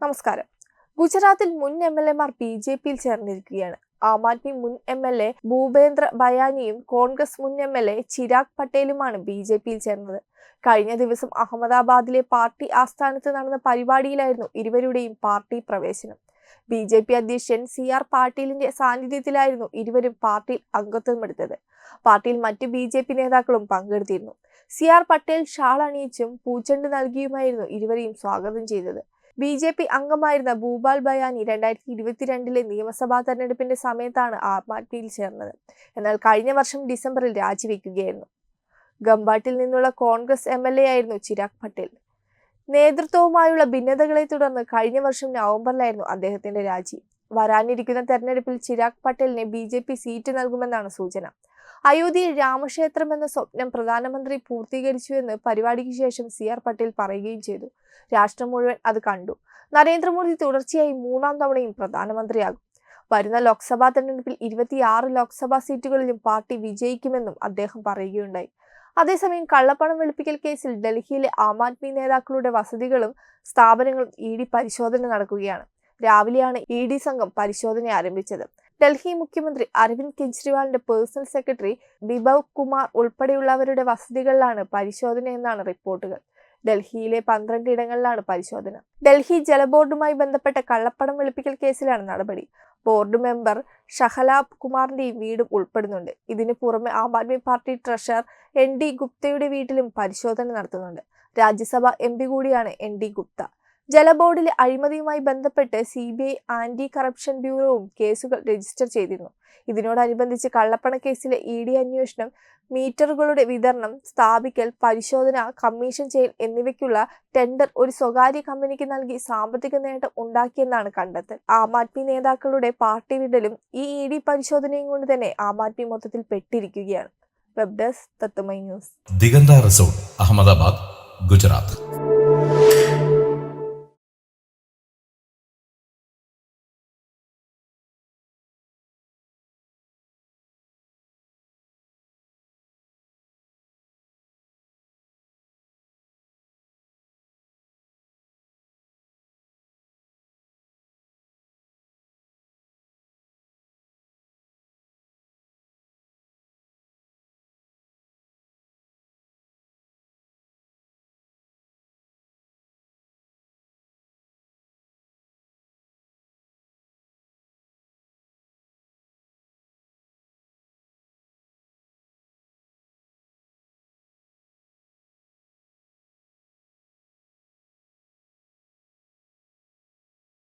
നമസ്കാരം. ഗുജറാത്തിൽ മുൻ എം എൽ എമാർ ബി ജെ പിയിൽ ചേർന്നിരിക്കുകയാണ്. ആം ആദ്മി മുൻ എം എൽ എ ഭൂപേന്ദ്ര ബയാനിയും കോൺഗ്രസ് മുൻ എം എൽ എ ചിരാഗ് പട്ടേലുമാണ് ബി ജെ പിയിൽ ചേർന്നത്. കഴിഞ്ഞ ദിവസം അഹമ്മദാബാദിലെ പാർട്ടി ആസ്ഥാനത്ത് നടന്ന പരിപാടിയിലായിരുന്നു ഇരുവരുടെയും പാർട്ടി പ്രവേശനം. ബി ജെ പി അധ്യക്ഷൻ സി ആർ പാട്ടീലിന്റെ സാന്നിധ്യത്തിലായിരുന്നു ഇരുവരും പാർട്ടിയിൽ അംഗത്വമെടുത്തത് പാർട്ടിയിൽ മറ്റ് ബി ജെ പി നേതാക്കളും പങ്കെടുത്തിരുന്നു. സി ആർ പട്ടേൽ ഷാൾ അണിയിച്ചും പൂച്ചെണ്ട് നൽകിയുമായിരുന്നു ഇരുവരെയും സ്വാഗതം ചെയ്തത്. ബി ജെ പി അംഗമായിരുന്ന ഭൂപാൽ ബയാനി രണ്ടായിരത്തി ഇരുപത്തിരണ്ടിലെ നിയമസഭാ തെരഞ്ഞെടുപ്പിന്റെ സമയത്താണ് ആം ആദ്മിയിൽ ചേർന്നത്. എന്നാൽ കഴിഞ്ഞ വർഷം ഡിസംബറിൽ രാജിവെക്കുകയായിരുന്നു. ഗംബാട്ടിൽ നിന്നുള്ള കോൺഗ്രസ് എം എൽ എ ആയിരുന്നു ചിരാഗ് പട്ടേൽ. നേതൃത്വവുമായുള്ള ഭിന്നതകളെ തുടർന്ന് കഴിഞ്ഞ വർഷം നവംബറിലായിരുന്നു അദ്ദേഹത്തിന്റെ രാജി. വരാനിരിക്കുന്ന തെരഞ്ഞെടുപ്പിൽ ചിരാഗ് പട്ടേലിന് ബി സീറ്റ് നൽകുമെന്നാണ് സൂചന. അയോധ്യയിൽ രാമക്ഷേത്രം എന്ന സ്വപ്നം പ്രധാനമന്ത്രി പൂർത്തീകരിച്ചുവെന്ന് പരിപാടിക്ക് ശേഷം സി ആർ പട്ടേൽ പറയുകയും ചെയ്തു. രാഷ്ട്രം മുഴുവൻ അത് കണ്ടു. നരേന്ദ്രമോദി തുടർച്ചയായി മൂന്നാം തവണയും പ്രധാനമന്ത്രിയാകും. വരുന്ന ലോക്സഭാ തെരഞ്ഞെടുപ്പിൽ ഇരുപത്തിയാറ് ലോക്സഭാ സീറ്റുകളിലും പാർട്ടി വിജയിക്കുമെന്നും അദ്ദേഹം പറയുകയുണ്ടായി. അതേസമയം കള്ളപ്പണം വെളുപ്പിക്കൽ കേസിൽ ഡൽഹിയിലെ ആം ആദ്മി നേതാക്കളുടെ വസതികളും സ്ഥാപനങ്ങളും ഇ ഡി പരിശോധന നടക്കുകയാണ്. രാവിലെയാണ് ഇ ഡി സംഘം പരിശോധന ആരംഭിച്ചത്. ഡൽഹി മുഖ്യമന്ത്രി അരവിന്ദ് കെജ്രിവാളിന്റെ പേഴ്സണൽ സെക്രട്ടറി ബിബവ് കുമാർ ഉൾപ്പെടെയുള്ളവരുടെ വസതികളിലാണ് പരിശോധന എന്നാണ് റിപ്പോർട്ടുകൾ. ഡൽഹിയിലെ പന്ത്രണ്ട് ഇടങ്ങളിലാണ് പരിശോധന. ഡൽഹി ജലബോർഡുമായി ബന്ധപ്പെട്ട കള്ളപ്പണം വെളുപ്പിക്കൽ കേസിലാണ് നടപടി. ബോർഡ് മെമ്പർ ഷഹലാബ് കുമാറിന്റെയും വീടും ഉൾപ്പെടുന്നുണ്ട്. ഇതിനു പുറമെ Aam Aadmi party treasurer N D ഗുപ്തയുടെ വീട്ടിലും പരിശോധന നടത്തുന്നുണ്ട്. രാജ്യസഭ എം പി കൂടിയാണ് എൻ ഡി ഗുപ്ത. ജലബോർഡിലെ അഴിമതിയുമായി ബന്ധപ്പെട്ട് C B I anti corruption ബ്യൂറോവും കേസുകൾ രജിസ്റ്റർ ചെയ്തിരുന്നു. ഇതിനോടനുബന്ധിച്ച് കള്ളപ്പണ കേസിലെ ഇ ഡി അന്വേഷണം മീറ്ററുകളുടെ വിതരണം സ്ഥാപിക്കൽ പരിശോധന കമ്മീഷൻ ചെയ്യൽ എന്നിവയ്ക്കുള്ള ടെൻഡർ ഒരു സ്വകാര്യ കമ്പനിക്ക് നൽകി സാമ്പത്തിക നേട്ടം ഉണ്ടാക്കിയെന്നാണ് കണ്ടെത്തൽ. ആം ആദ്മി നേതാക്കളുടെ പാർട്ടി വിടലും ഈ ഇ ഡി പരിശോധനയും കൊണ്ട് തന്നെ ആം ആദ്മി മൊത്തത്തിൽ പെട്ടിരിക്കുകയാണ്. Web desk news. Diganta resort Ahmedabad Gujarat.